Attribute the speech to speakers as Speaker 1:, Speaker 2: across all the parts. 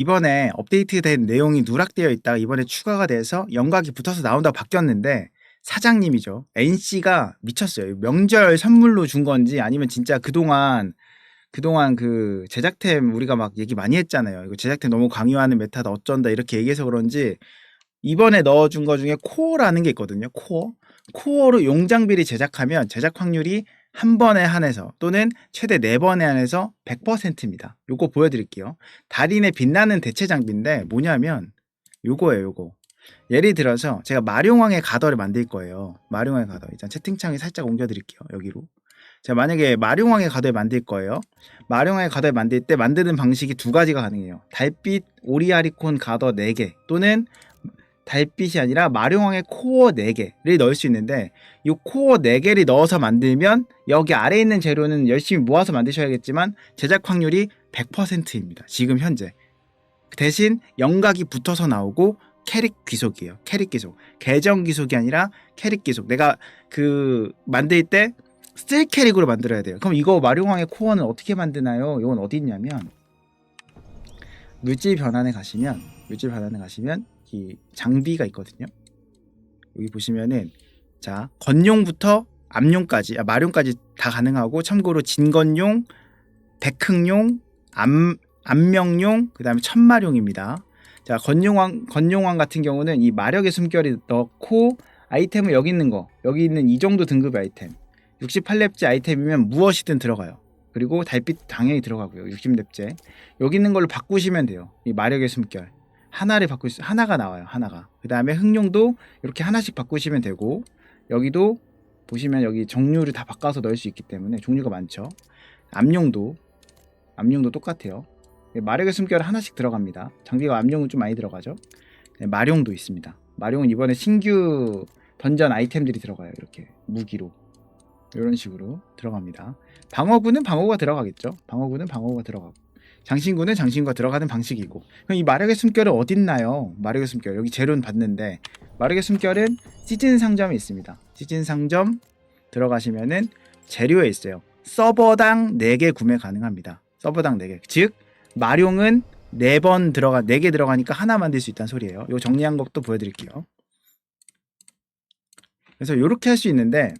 Speaker 1: 이번에 업데이트된 내용이 누락되어 있다가 이번에 추가가 돼서 영각이 붙어서 나온다고 바뀌었는데 사장님이죠. NC가 미쳤어요. 명절 선물로 준 건지 아니면 진짜 그동안 그동안 그 제작템 우리가 막 얘기 많이 했잖아요. 이거 제작템 너무 강요하는 메타다 어쩐다 이렇게 얘기해서 그런지 이번에 넣어준 거 중에 코어라는 게 있거든요. 코어. 코어로 용장비를 제작하면 제작 확률이 한 번에 한해서 또는 최대 네 번에 한해서 100%입니다. 요거 보여드릴게요. 달인의 빛나는 대체 장비인데 뭐냐면 요거예요, 요거. 예를 들어서 제가 마룡왕의 가더를 만들 거예요. 마룡왕의 가더. 일단 채팅창에 살짝 옮겨드릴게요. 여기로. 제가 만약에 마룡왕의 가더를 만들 거예요. 마룡왕의 가더를 만들 때 만드는 방식이 두 가지가 가능해요. 달빛 오리아리콘 가더 4개 또는 달빛이 아니라 마룡왕의 코어 4개를 넣을 수 있는데 이 코어 4개를 넣어서 만들면 여기 아래에 있는 재료는 열심히 모아서 만드셔야겠지만 제작 확률이 100%입니다. 지금 현재. 대신 영각이 붙어서 나오고 캐릭 귀속이에요. 캐릭 귀속. 계정 귀속이 아니라 캐릭 귀속. 내가 그 만들 때쓸 캐릭으로 만들어야 돼요. 그럼 이거 마룡왕의 코어는 어떻게 만드나요? 이건 어디 있냐면 물질 변환에 가시면 물질 변환에 가시면 이 장비가 있거든요. 여기 보시면은 자 건용부터 암용까지 아, 마룡까지 다 가능하고 참고로 진건용, 백흥용, 암 암명용 그다음에 천마룡입니다. 자 건용왕 건용왕 같은 경우는 이 마력의 숨결이 넣고 아이템은 여기 있는 거 여기 있는 이 정도 등급의 아이템 68렙제 아이템이면 무엇이든 들어가요. 그리고 달빛 당연히 들어가고요. 60렙제 여기 있는 걸로 바꾸시면 돼요. 이 마력의 숨결 하나를 바꿀 수 하나가 나와요. 하나가 그 다음에 흑룡도 이렇게 하나씩 바꾸시면 되고 여기도 보시면 여기 종류를 다 바꿔서 넣을 수 있기 때문에 종류가 많죠. 암용도 암용도 똑같아요. 마력의 숨결 하나씩 들어갑니다. 장비가 암용은 좀 많이 들어가죠. 네, 마룡도 있습니다. 마룡은 이번에 신규 던전 아이템들이 들어가요. 이렇게 무기로 이런 식으로 들어갑니다. 방어구는 방어구가 들어가겠죠. 방어구는 방어구가 들어가고 장신구는 장신구가 들어가는 방식이고 그럼 이 마력의 숨결은 어딨나요? 마력의 숨결 여기 재료는 봤는데 마력의 숨결은 시즌 상점에 있습니다. 시즌 상점 들어가시면은 재료에 있어요. 서버당 4개 구매 가능합니다. 서버당 4개. 즉 마룡은 4번 들어가 4개 들어가니까 하나 만들 수 있다는 소리예요. 요 정리한 것도 보여 드릴게요. 그래서 이렇게 할 수 있는데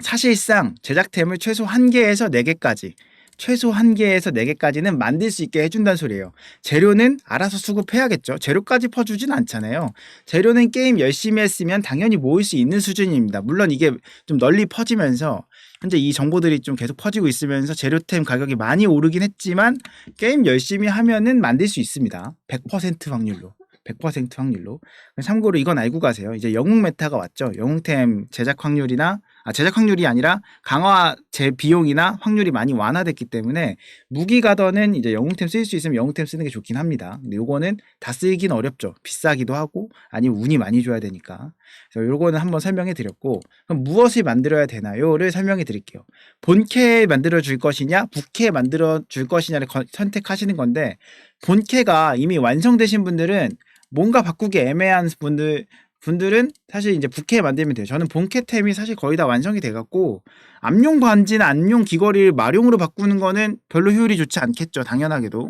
Speaker 1: 사실상 제작템을 최소 1개에서 4개까지 최소 1개에서 4개까지는 만들 수 있게 해준다는 소리예요. 재료는 알아서 수급해야겠죠. 재료까지 퍼주진 않잖아요. 재료는 게임 열심히 했으면 당연히 모을 수 있는 수준입니다. 물론 이게 좀 널리 퍼지면서 현재 이 정보들이 좀 계속 퍼지고 있으면서 재료템 가격이 많이 오르긴 했지만 게임 열심히 하면은 만들 수 있습니다. 100% 확률로. 100% 확률로. 참고로 이건 알고 가세요. 이제 영웅 메타가 왔죠. 영웅템 제작 확률이나 아, 제작 확률이 아니라 강화 제 비용이나 확률이 많이 완화됐기 때문에 무기 가더는 이제 영웅템 쓸 수 있으면 영웅템 쓰는 게 좋긴 합니다. 근데 요거는 다 쓰긴 어렵죠. 비싸기도 하고 아니면 운이 많이 줘야 되니까. 그래서 요거는 한번 설명해 드렸고 그럼 무엇을 만들어야 되나요를 설명해 드릴게요. 본캐 만들어 줄 것이냐, 부캐 만들어 줄 것이냐를 거- 선택하시는 건데 본캐가 이미 완성되신 분들은 뭔가 바꾸기 애매한 분들 분들은 사실 이제 부캐 만들면 돼요. 저는 본캐템이 사실 거의 다 완성이 돼갖고 암용 반지나 암용 귀걸이를 마룡으로 바꾸는 거는 별로 효율이 좋지 않겠죠. 당연하게도.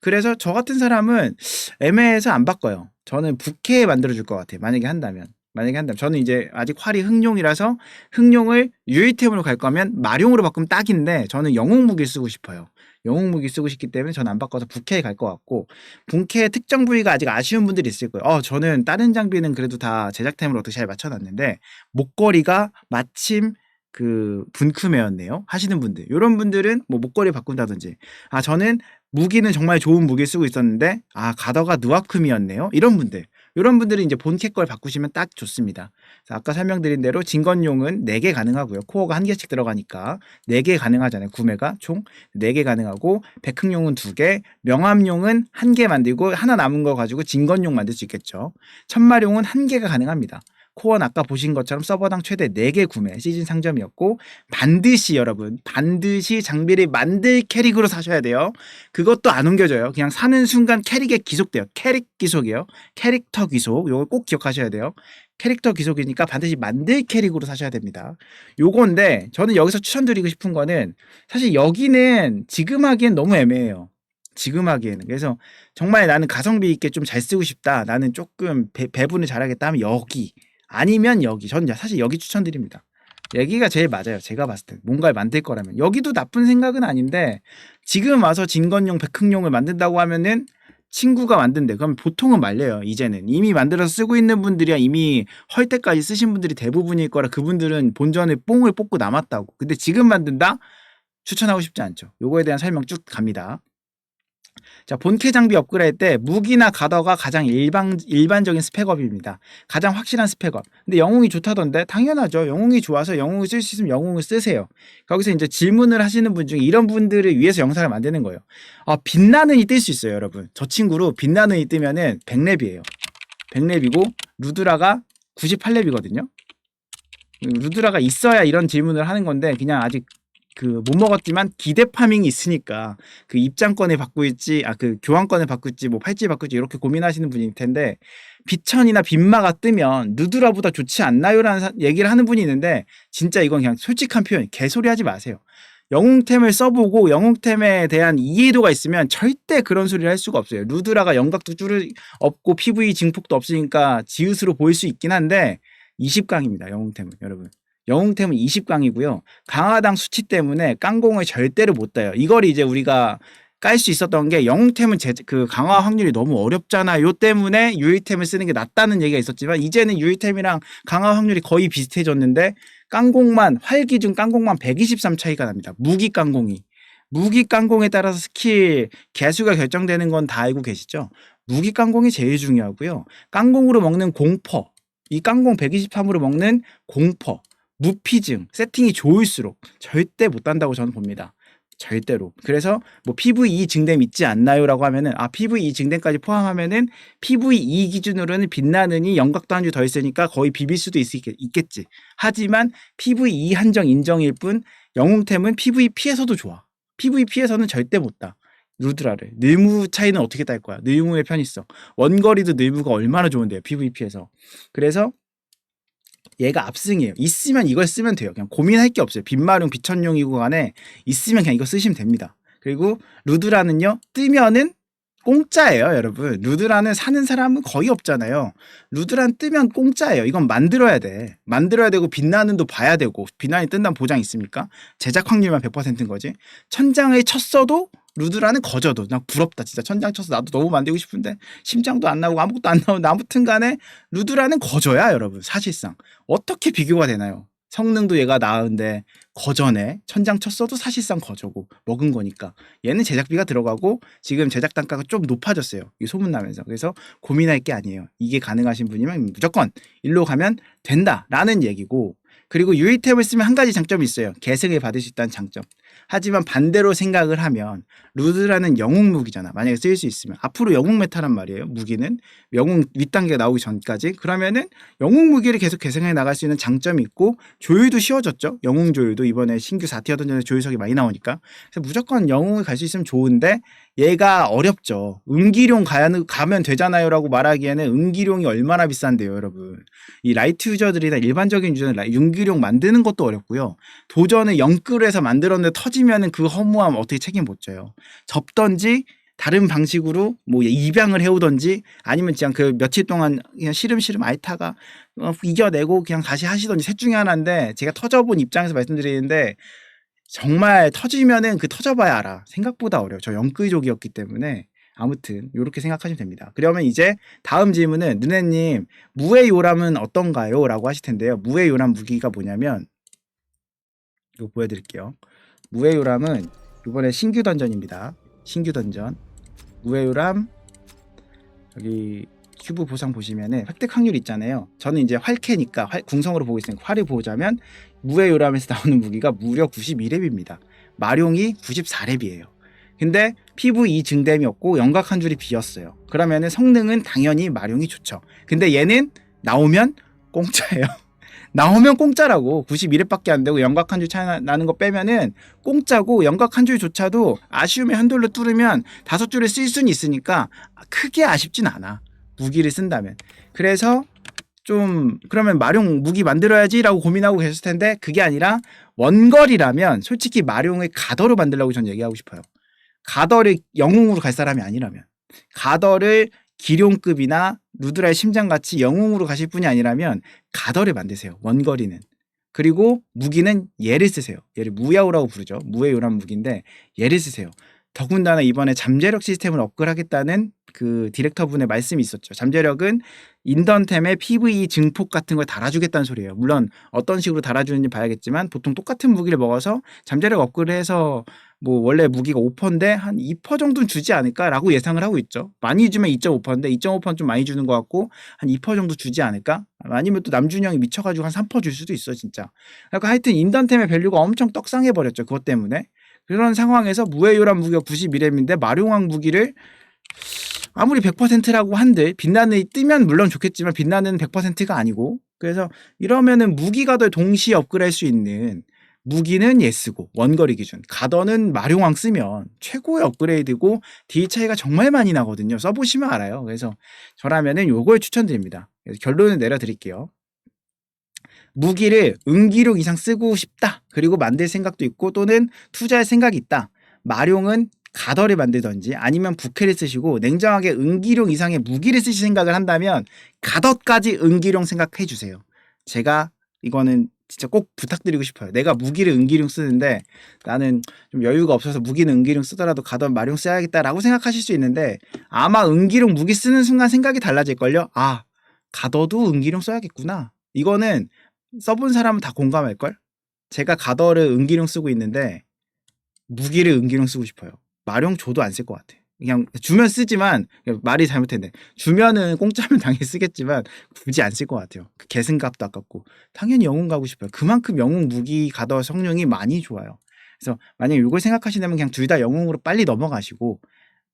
Speaker 1: 그래서 저 같은 사람은 애매해서 안 바꿔요. 저는 부캐 만들어 줄 것 같아요. 만약에 한다면. 만약에 한다면. 저는 이제 아직 활이 흑룡이라서 흑룡을 유일템으로 갈 거면 마룡으로 바꾸면 딱인데 저는 영웅 무기 쓰고 싶어요. 영웅 무기 쓰고 싶기 때문에 저는 안 바꿔서 부캐에 갈 것 같고 본캐 특정 부위가 아직 아쉬운 분들이 있을 거예요. 어, 저는 다른 장비는 그래도 다 제작템을 어떻게 잘 맞춰놨는데 목걸이가 마침 그 분크매였네요. 하시는 분들. 이런 분들은 뭐 목걸이 바꾼다든지. 아 저는 무기는 정말 좋은 무기 쓰고 있었는데 아 가더가 누아쿰이었네요. 이런 분들 이런 분들은 이제 본캐 걸 바꾸시면 딱 좋습니다. 자, 아까 설명드린 대로 진건용은 4개 가능하고요. 코어가 1개씩 들어가니까 4개 가능하잖아요. 구매가 총 4개 가능하고 백흥용은 2개, 명암용은 1개 만들고 하나 남은 거 가지고 진건용 만들 수 있겠죠. 천마룡은 1개가 가능합니다. 코어는 아까 보신 것처럼 서버당 최대 4개 구매 시즌 상점이었고 반드시 여러분 반드시 장비를 만들 캐릭으로 사셔야 돼요. 그것도 안 옮겨져요. 그냥 사는 순간 캐릭에 귀속돼요. 캐릭 귀속이요. 캐릭터 귀속. 요걸 꼭 기억하셔야 돼요. 캐릭터 귀속이니까 반드시 만들 캐릭으로 사셔야 됩니다. 요건데 저는 여기서 추천드리고 싶은 거는 사실 여기는 지금 하기엔 너무 애매해요. 지금 하기에는. 그래서 정말 나는 가성비 있게 좀 잘 쓰고 싶다. 나는 조금 배, 배분을 잘하겠다 하면 여기 아니면 여기. 저는 사실 여기 추천드립니다. 여기가 제일 맞아요. 제가 봤을 때 뭔가를 만들 거라면 여기도 나쁜 생각은 아닌데 지금 와서 진건용 백흥용을 만든다고 하면은 친구가 만든대. 그럼 보통은 말려요. 이제는 이미 만들어서 쓰고 있는 분들이야 이미 헐 때까지 쓰신 분들이 대부분일 거라 그분들은 본전에 뽕을 뽑고 남았다고. 근데 지금 만든다? 추천하고 싶지 않죠. 요거에 대한 설명 쭉 갑니다. 자, 본캐 장비 업그레이드 때 무기나 가더가 가장 일반, 일반적인 스펙업입니다. 가장 확실한 스펙업. 근데 영웅이 좋다던데? 당연하죠. 영웅이 좋아서 영웅을 쓸 수 있으면 영웅을 쓰세요. 거기서 이제 질문을 하시는 분 중에 이런 분들을 위해서 영상을 만드는 거예요. 아, 빛나는 이 뜰 수 있어요, 여러분. 저 친구로 빛나는 이 뜨면은 100렙이에요. 100렙이고, 루드라가 98렙이거든요. 루드라가 있어야 이런 질문을 하는 건데, 그냥 아직 그 못 먹었지만 기대 파밍이 있으니까 그 입장권을 있지 아 그 교환권을 있지 뭐 팔찌 있지 이렇게 고민하시는 분일 텐데 비천이나 빈마가 뜨면 누드라보다 좋지 않나요라는 사- 얘기를 하는 분이 있는데 진짜 이건 그냥 솔직한 표현 개소리 하지 마세요. 영웅템을 써보고 영웅템에 대한 이해도가 있으면 절대 그런 소리를 할 수가 없어요. 루드라가 영각도 줄 없고 PV 증폭도 없으니까 지읒으로 보일 수 있긴 한데 20강입니다. 영웅템은 여러분. 영웅템은 20강이고요. 강화당 수치 때문에 깡공을 절대로 못 따요. 이걸 이제 우리가 깔 수 있었던 게 영웅템은 제, 그 강화 확률이 너무 어렵잖아. 요 때문에 유일템을 쓰는 게 낫다는 얘기가 있었지만 이제는 유일템이랑 강화 확률이 거의 비슷해졌는데 깡공만 활 기준 깡공만 123 차이가 납니다. 무기 깡공이. 무기 깡공에 따라서 스킬 개수가 결정되는 건 다 알고 계시죠? 무기 깡공이 제일 중요하고요. 깡공으로 먹는 공퍼. 이 깡공 123으로 먹는 공퍼. 무피증 세팅이 좋을수록 절대 못 단다고 저는 봅니다. 절대로. 그래서 뭐 PVE 증댐 있지 않나요라고 하면은 아 PVE 증댐까지 포함하면은 PVE 기준으로는 빛나느니 영각도 한 주 더 있으니까 거의 비빌 수도 있, 있겠지. 하지만 PVE 한정 인정일 뿐 영웅템은 PVP에서도 좋아. PVP에서는 절대 못 따. 루드라를. 늘무 차이는 어떻게 딸 거야? 늘무의 편있어. 원거리도 늘무가 얼마나 좋은데요. PVP에서. 그래서 얘가 압승이에요. 있으면 이걸 쓰면 돼요. 그냥 고민할 게 없어요. 빈마룡, 비천용이고 간에 있으면 그냥 이거 쓰시면 됩니다. 그리고 루드라는요. 뜨면은 공짜예요, 여러분. 루드라는 사는 사람은 거의 없잖아요. 루드란 뜨면 공짜예요. 이건 만들어야 돼. 만들어야 되고 빛나는도 봐야 되고 빛나는 뜬다는 보장 있습니까? 제작 확률만 100%인 거지. 천장을 쳤어도 루드라는 거저도 나 부럽다 진짜 천장 쳐서 나도 너무 만들고 싶은데 심장도 안 나오고 아무것도 안 나오고 아무튼 간에 루드라는 거저야 여러분 사실상 어떻게 비교가 되나요 성능도 얘가 나은데 거저네 천장 쳤어도 사실상 거저고 먹은 거니까 얘는 제작비가 들어가고 지금 제작 단가가 좀 높아졌어요. 이 소문나면서. 그래서 고민할 게 아니에요. 이게 가능하신 분이면 무조건 일로 가면 된다라는 얘기고 그리고 유이템을 쓰면 한 가지 장점이 있어요. 계승을 받을 수 있다는 장점. 하지만 반대로 생각을 하면 루드라는 영웅 무기잖아. 만약에 쓰일 수 있으면. 앞으로 영웅 메타란 말이에요. 무기는. 영웅 윗단계가 나오기 전까지. 그러면은 영웅 무기를 계속 개성해 나갈 수 있는 장점이 있고 조율도 쉬워졌죠. 영웅 조율도. 이번에 신규 4티어 던전에 조율석이 많이 나오니까. 그래서 무조건 영웅을 갈 수 있으면 좋은데 얘가 어렵죠. 은기룡 가야, 가면 되잖아요 라고 말하기에는 은기룡이 얼마나 비싼데요, 여러분. 이 라이트 유저들이나 일반적인 유저는 라- 은기룡 만드는 것도 어렵고요. 도전을 영끌해서 만들었는데 터지면은 그 허무함 어떻게 책임 못 져요. 접던지 다른 방식으로 뭐 입양을 해오던지 아니면 그냥 그 며칠 동안 그냥 시름시름 알타가 어, 이겨내고 그냥 다시 하시던지 셋 중에 하나인데 제가 터져본 입장에서 말씀드리는데 정말 터지면은 그 터져봐야 알아. 생각보다 어려워. 저 영끌족이었기 때문에 아무튼 이렇게 생각하시면 됩니다. 그러면 이제 다음 질문은 누네님 무의 요람은 어떤가요? 라고 하실 텐데요. 무의 요람 무기가 뭐냐면 이거 보여드릴게요. 무의 요람은 이번에 신규 던전입니다. 신규 던전 무의 요람 여기 큐브 보상 보시면은 획득 확률 있잖아요. 저는 이제 활캐니까 활, 궁성으로 보고 있으니까 활을 보자면 무의 요람에서 나오는 무기가 무려 92렙입니다. 마룡이 94렙이에요. 근데 PV 증댐이 없고 영각 한 줄이 비었어요. 그러면은 성능은 당연히 마룡이 좋죠. 근데 얘는 나오면 공짜예요. 나오면 공짜라고 92렙밖에 안 되고 영각 한 줄 차이 나- 나는 거 빼면은 공짜고 영각 한 줄조차도 아쉬움에 한 돌로 뚫으면 다섯 줄을 쓸 수는 있으니까 크게 아쉽진 않아 무기를 쓴다면 그래서 좀 그러면 마룡 무기 만들어야지라고 고민하고 계실 텐데 그게 아니라 원거리라면 솔직히 마룡을 가더로 만들라고 전 얘기하고 싶어요 가더를 영웅으로 갈 사람이 아니라면 가더를 기룡급이나 루드라의 심장같이 영웅으로 가실 분이 아니라면 가더를 만드세요. 원거리는. 그리고 무기는 얘를 쓰세요. 얘를 무야호라고 부르죠. 무야호란 무기인데 얘를 쓰세요. 더군다나 이번에 잠재력 시스템을 업글하겠다는 그 디렉터분의 말씀이 있었죠. 잠재력은 인던템에 PVE 증폭 같은 걸 달아주겠다는 소리예요. 물론 어떤 식으로 달아주는지 봐야겠지만 보통 똑같은 무기를 먹어서 잠재력 업글해서 뭐 원래 무기가 5%인데 한 2% 정도는 주지 않을까라고 예상을 하고 있죠. 많이 주면 2.5%인데 2.5%는 좀 많이 주는 것 같고 한 2% 정도 주지 않을까? 아니면 또 남준형이 미쳐가지고 한 3%줄 수도 있어 진짜. 그러니까 하여튼 인던템의 밸류가 엄청 떡상해 버렸죠. 그것 때문에. 그런 상황에서 무해요란 무기가 91M인데 마룡왕 무기를 아무리 100%라고 한들 빛나는 뜨면 물론 좋겠지만 빛나는 100%가 아니고. 그래서 이러면은 무기가 더 동시에 업그레이드 할 수 있는 무기는 예스고 원거리 기준. 가더는 마룡왕 쓰면 최고의 업그레이드고 딜 차이가 정말 많이 나거든요. 써보시면 알아요. 그래서 저라면은 요걸 추천드립니다. 결론을 내려드릴게요 무기를 은기룡 이상 쓰고 싶다 그리고 만들 생각도 있고 또는 투자할 생각이 있다 마룡은 가더를 만들던지 아니면 부캐를 쓰시고 냉정하게 은기룡 이상의 무기를 쓰실 생각을 한다면 가더까지 은기룡 생각해 주세요. 제가 이거는 진짜 꼭 부탁드리고 싶어요. 내가 무기를 은기룡 쓰는데 나는 좀 여유가 없어서 무기는 은기룡 쓰더라도 가던 마룡 써야겠다라고 생각하실 수 있는데 아마 은기룡 무기 쓰는 순간 생각이 달라질걸요. 아 가더도 은기룡 써야겠구나. 이거는 써본 사람은 다 공감할걸? 제가 가더를 은기룡 쓰고 있는데 무기를 은기룡 쓰고 싶어요. 마룡 줘도 안 쓸 것 같아. 그냥 주면 쓰지만 말이 잘못했네. 주면은 공짜면 당연히 쓰겠지만 굳이 안 쓸 것 같아요. 그 계승값도 아깝고 당연히 영웅 가고 싶어요. 그만큼 영웅 무기 가더 성능이 많이 좋아요. 그래서 만약에 이걸 생각하시려면 그냥 둘 다 영웅으로 빨리 넘어가시고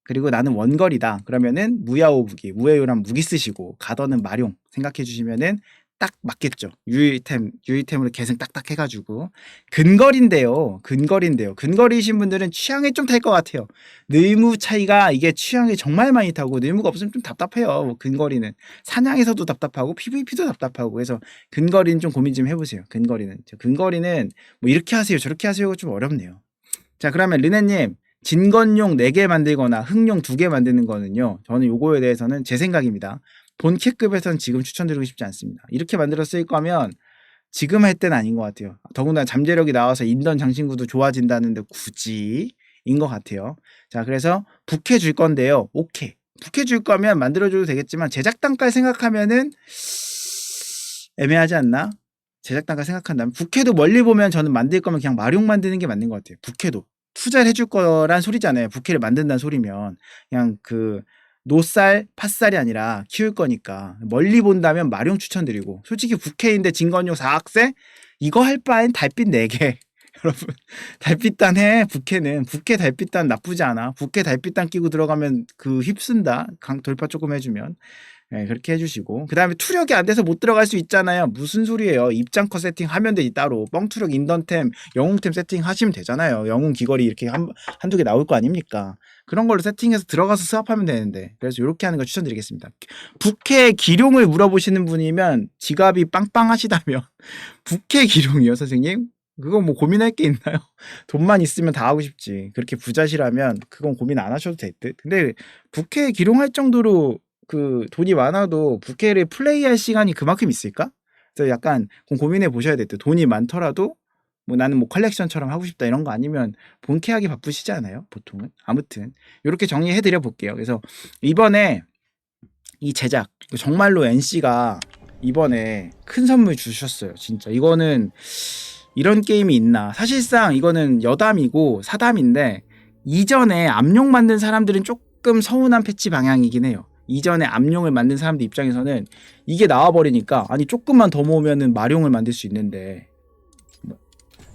Speaker 1: 그리고 나는 원거리다. 그러면은 무야호 무기, 무야호란 무기 쓰시고 가더는 마룡 생각해 주시면은 딱 맞겠죠. 유일템, 유일템으로 계승 딱딱 해가지고. 근거리인데요. 근거리인데요. 근거리이신 분들은 취향에 좀 탈 것 같아요. 느무 차이가 이게 취향이 정말 많이 타고 느무가 없으면 좀 답답해요. 뭐 근거리는. 사냥에서도 답답하고 PVP도 답답하고. 그래서 근거리는 좀 고민 좀 해보세요. 근거리는. 근거리는 뭐 이렇게 하세요. 저렇게 하세요가 좀 어렵네요. 자, 그러면 르네님. 진건용 4개 만들거나 흑용 2개 만드는 거는요. 저는 요거에 대해서는 제 생각입니다. 본캐급에서는 지금 추천드리고 싶지 않습니다. 이렇게 만들어 쓸 거면 지금 할 때는 아닌 것 같아요. 더군다나 잠재력이 나와서 인던 장신구도 좋아진다는데 굳이 인 것 같아요. 자, 그래서 북해 줄 건데요. 오케이. 북해 줄 거면 만들어줘도 되겠지만 제작 단가 생각하면은 애매하지 않나? 제작 단가 생각한다면 북해도 멀리 보면 저는 만들 거면 그냥 마룡 만드는 게 맞는 것 같아요. 북해도 투자를 해줄 거란 소리잖아요. 북해를 만든다는 소리면 그냥 그 노쌀, 팥쌀이 아니라 키울 거니까 멀리 본다면 마룡 추천드리고 솔직히 국회인데 진건용 4학세 이거 할 바엔 달빛 4개. 여러분 달빛단 해 국회는 국회 달빛단 나쁘지 않아. 국회 달빛단 끼고 들어가면 그 휩쓴다. 강 돌파 조금 해주면 네, 그렇게 해주시고. 그 다음에 투력이 안 돼서 못 들어갈 수 있잖아요. 무슨 소리예요? 입장컷 세팅 하면 되지 따로. 뻥투력 인던템 영웅템 세팅 하시면 되잖아요. 영웅 귀걸이 이렇게 한, 한두 개 나올 거 아닙니까? 그런 걸로 세팅해서 들어가서 수합하면 되는데. 그래서 이렇게 하는 걸 추천드리겠습니다. 북해 기룡을 물어보시는 분이면 지갑이 빵빵하시다면 북해 기룡이요 선생님? 그거 뭐 고민할 게 있나요? 돈만 있으면 다 하고 싶지. 그렇게 부자시라면 그건 고민 안 하셔도 될 듯. 근데 부캐 기룡할 정도로 그 돈이 많아도 부캐를 플레이할 시간이 그만큼 있을까? 그래서 약간 고민해 보셔야 될 듯. 돈이 많더라도 뭐 나는 뭐 컬렉션처럼 하고 싶다 이런 거 아니면 본캐하기 바쁘시지 않아요? 보통은. 아무튼 이렇게 정리해 드려 볼게요. 그래서 이번에 이 제작 정말로 NC가 이번에 큰 선물 주셨어요. 진짜 이거는 이런 게임이 있나. 사실상 이거는 여담이고 사담인데 이전에 암용 만든 사람들은 조금 서운한 패치 방향이긴 해요. 이전에 암용을 만든 사람들 입장에서는 이게 나와버리니까 아니 조금만 더 모으면은 마룡을 만들 수 있는데.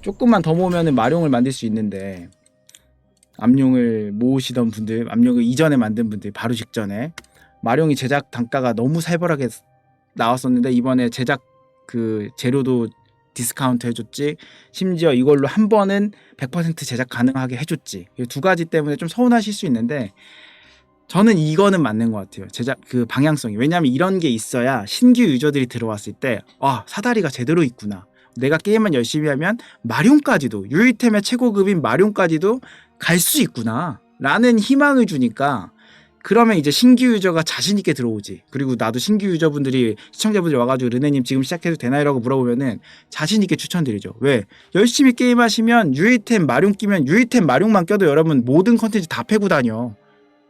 Speaker 1: 조금만 더 모으면은 마룡을 만들 수 있는데 암용을 모으시던 분들 암용을 이전에 만든 분들 바로 직전에 마룡이 제작 단가가 너무 살벌하게 나왔었는데 이번에 제작 그 재료도 디스카운트 해줬지 심지어 이걸로 한 번은 100% 제작 가능하게 해줬지. 이 두 가지 때문에 좀 서운하실 수 있는데 저는 이거는 맞는 것 같아요 제작 그 방향성이 왜냐하면 이런 게 있어야 신규 유저들이 들어왔을 때 아 사다리가 제대로 있구나 내가 게임만 열심히 하면 마룡까지도 유일템의 최고급인 마룡까지도 갈 수 있구나 라는 희망을 주니까 그러면 이제 신규 유저가 자신 있게 들어오지. 그리고 나도 신규 유저분들이 시청자분들이 와가지고 르네님 지금 시작해도 되나요라고 물어보면은 자신 있게 추천드리죠. 왜? 열심히 게임하시면 유이템 마룡 끼면 유이템 마룡만 껴도 여러분 모든 컨텐츠 다 패고 다녀.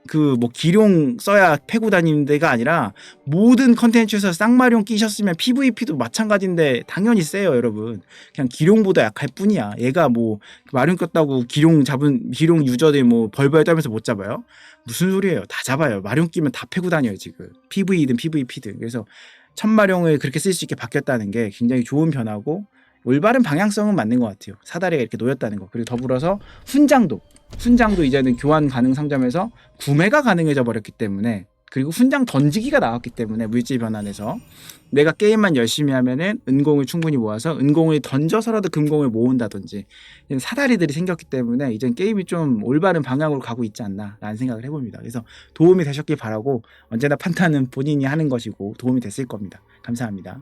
Speaker 1: 그 뭐 기룡 써야 패고 다니는 데가 아니라 모든 컨텐츠에서 쌍마룡 끼셨으면 PVP도 마찬가지인데 당연히 세요 여러분. 그냥 기룡보다 약할 뿐이야. 얘가 뭐 마룡 꼈다고 기룡 잡은 기룡 유저들 뭐 벌벌 떨면서 못 잡아요? 무슨 소리예요? 다 잡아요. 마룡 끼면 다 패고 다녀요 지금. PV든 PVP든. 그래서 천마룡을 그렇게 쓸 수 있게 바뀌었다는 게 굉장히 좋은 변화고 올바른 방향성은 맞는 것 같아요. 사다리가 이렇게 놓였다는 거. 그리고 더불어서 훈장도 훈장도 이제는 교환 가능 상점에서 구매가 가능해져 버렸기 때문에 그리고 훈장 던지기가 나왔기 때문에 물질 변환에서 내가 게임만 열심히 하면은 은공을 충분히 모아서 은공을 던져서라도 금공을 모은다든지 사다리들이 생겼기 때문에 이젠 게임이 좀 올바른 방향으로 가고 있지 않나라는 생각을 해봅니다. 그래서 도움이 되셨길 바라고 언제나 판단은 본인이 하는 것이고 도움이 됐을 겁니다. 감사합니다.